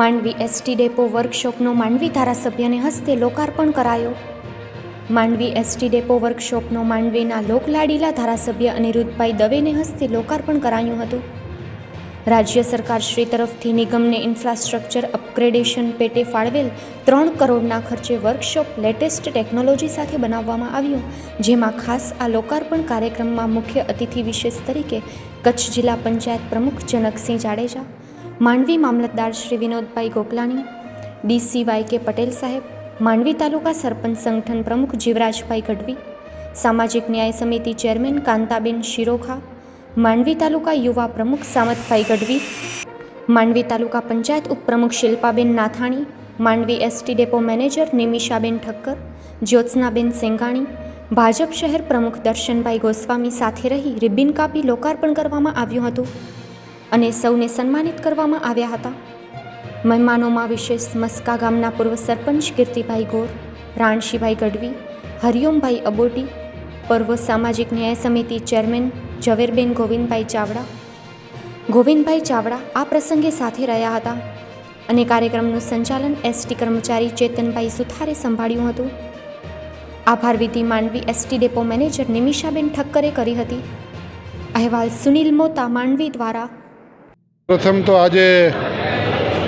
Mandvi ST depot વર્કશોપનો માંડવી ધારાસભ્યને હસ્તે લોકાર્પણ કરાયો. માંડવી એસટી ડેપો વર્કશોપનો માંડવીના લોકલાડીલા ધારાસભ્ય અનિરુદ્ધભાઈ દવેને હસ્તે લોકાર્પણ કરાયું હતું. રાજ્ય સરકાર શ્રી તરફથી નિગમને ઇન્ફ્રાસ્ટ્રક્ચર અપગ્રેડેશન પેટે ફાળવેલ ત્રણ કરોડના ખર્ચે વર્કશોપ લેટેસ્ટ ટેકનોલોજી સાથે બનાવવામાં આવ્યો, જેમાં ખાસ આ લોકાર્પણ કાર્યક્રમમાં મુખ્ય અતિથિ વિશેષ તરીકે કચ્છ જિલ્લા પંચાયત પ્રમુખ જનકસિંહ જાડેજા માંડવી મામલતદાર Shri Vinodbhai Gokalani, D C Y K Patel સાહેબ, માંડવી તાલુકા સરપંચ સંગઠન પ્રમુખ જીવરાજભાઈ ગઢવી, સામાજિક ન્યાય સમિતિ ચેરમેન કાંતાબેન શિરોખા, માંડવી તાલુકા યુવા પ્રમુખ સામતભાઈ ગઢવી, માંડવી તાલુકા પંચાયત ઉપપ્રમુખ Shilpaben Nathani, Mandvi ST depot manager Nimishaben Thakkar, Jyotsnaben Sengani, Bhajap શહેર પ્રમુખ દર્શનભાઈ ગોસ્વામી સાથે રહી રિબિન કાપી લોકાર્પણ કરવામાં આવ્યું હતું. અને સૌને સન્માનિત કરવામાં આવ્યા હતા. મહેમાનોમાં વિશેષ મસ્કા ગામના પૂર્વ સરપંચ કીર્તિભાઈ ગોર, રાણશીભાઈ ગઢવી, હરિઓમભાઈ અબોટી, પૂર્વ સામાજિક ન્યાય સમિતિ ચેરમેન ઝવેરબેન ગોવિંદભાઈ ચાવડા. ગોવિંદભાઈ ચાવડા આ પ્રસંગે સાથે રહ્યા હતા અને કાર્યક્રમનું સંચાલન એસટી કર્મચારી ચેતનભાઈ સુથારે સંભાળ્યું હતું. આભાર વિધિ Mandvi ST depot manager Nimishaben ઠક્કરે કરી હતી. અહેવાલ સુનિલ મોતા માંડવી દ્વારા પ્રથમ તો આજે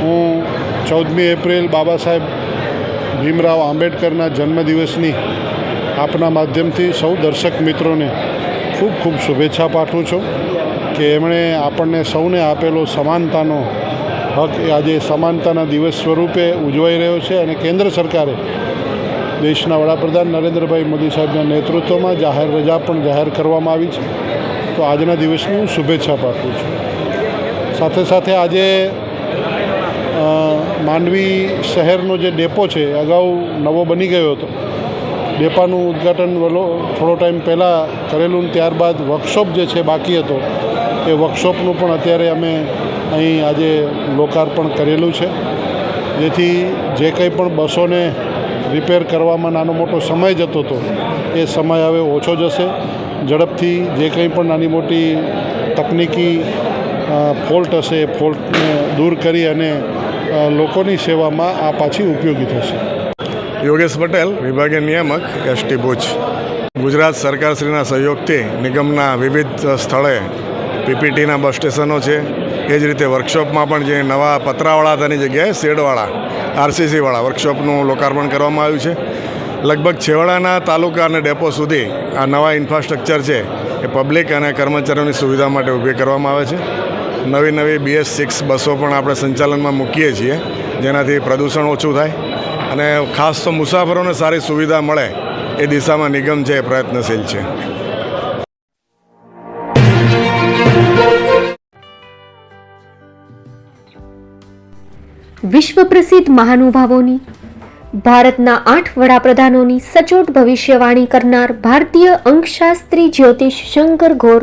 હું ચૌદમી એપ્રિલ બાબા સાહેબ ભીમરાવ આંબેડકરના જન્મદિવસની આપના માધ્યમથી સૌ દર્શક મિત્રોને ખૂબ ખૂબ શુભેચ્છા પાઠવું છું કે એમણે આપણને સૌને આપેલો સમાનતાનો હક એ આજે સમાનતાના દિવસ સ્વરૂપે ઉજવાઈ રહ્યો છે અને કેન્દ્ર સરકારે દેશના વડાપ્રધાન નરેન્દ્રભાઈ મોદી સાહેબના નેતૃત્વમાં જાહેર રજા પણ જાહેર કરવામાં આવી છે. તો આજના દિવસની હું શુભેચ્છા પાઠવું છું. સાથે સાથે આજે માંડવી શહેરનો જે ડેપો છે, અગાઉ નવો બની ગયો હતો. ડેપાનું ઉદ્ઘાટન વલો, થોડો ટાઈમ પહેલાં કરેલું ત્યારબાદ વર્કશોપ જે છે બાકી હતો, એ વર્કશોપનું પણ અત્યારે અમે અહીં આજે લોકાર્પણ કરેલું છે. જેથી જે કંઈ પણ બસોને રિપેર કરવામાં નાનો મોટો સમય જતો હતો, એ સમય હવે ઓછો જશે. ઝડપથી જે કંઈ પણ નાની મોટી તકનિકી ફોલ્ટ હશે એ ફોલ્ટને દૂર કરી અને લોકોની સેવામાં આ પાછી ઉપયોગી થશે. યોગેશ પટેલ, વિભાગીય નિયામક, એસટી ભુજ. ગુજરાત સરકારશ્રીના સહયોગથી નિગમના વિવિધ સ્થળે પીપીટીના બસ સ્ટેશનો છે. એ જ રીતે વર્કશોપમાં પણ જે નવા પતરાવાળા તેની જગ્યાએ શેડવાળા, આરસીસીવાળા વર્કશોપનું લોકાર્પણ કરવામાં આવ્યું છે. લગભગ છેવાડાના તાલુકા અને ડેપો સુધી આ નવા ઇન્ફ્રાસ્ટ્રક્ચર છે એ પબ્લિક અને કર્મચારીઓની સુવિધા માટે ઊભી કરવામાં આવે છે. નવી નવી બીએસ સિક્સ બસો પણ આપણે સંચાલનમાં મૂકીએ છીએ, જેનાથી પ્રદૂષણ ઓછું થાય અને ખાસ તો મુસાફરોને સારી સુવિધા મળે એ દિશામાં નિગમ છે પ્રયત્નશીલ છે. વિશ્વ પ્રસિદ્ધ મહાનુભાવોની, ભારતના આઠ વડાપ્રધાનોની સચોટ ભવિષ્યવાણી કરનાર ભારતીય અંકશાસ્ત્રી જ્યોતિષ શંકર ઘોર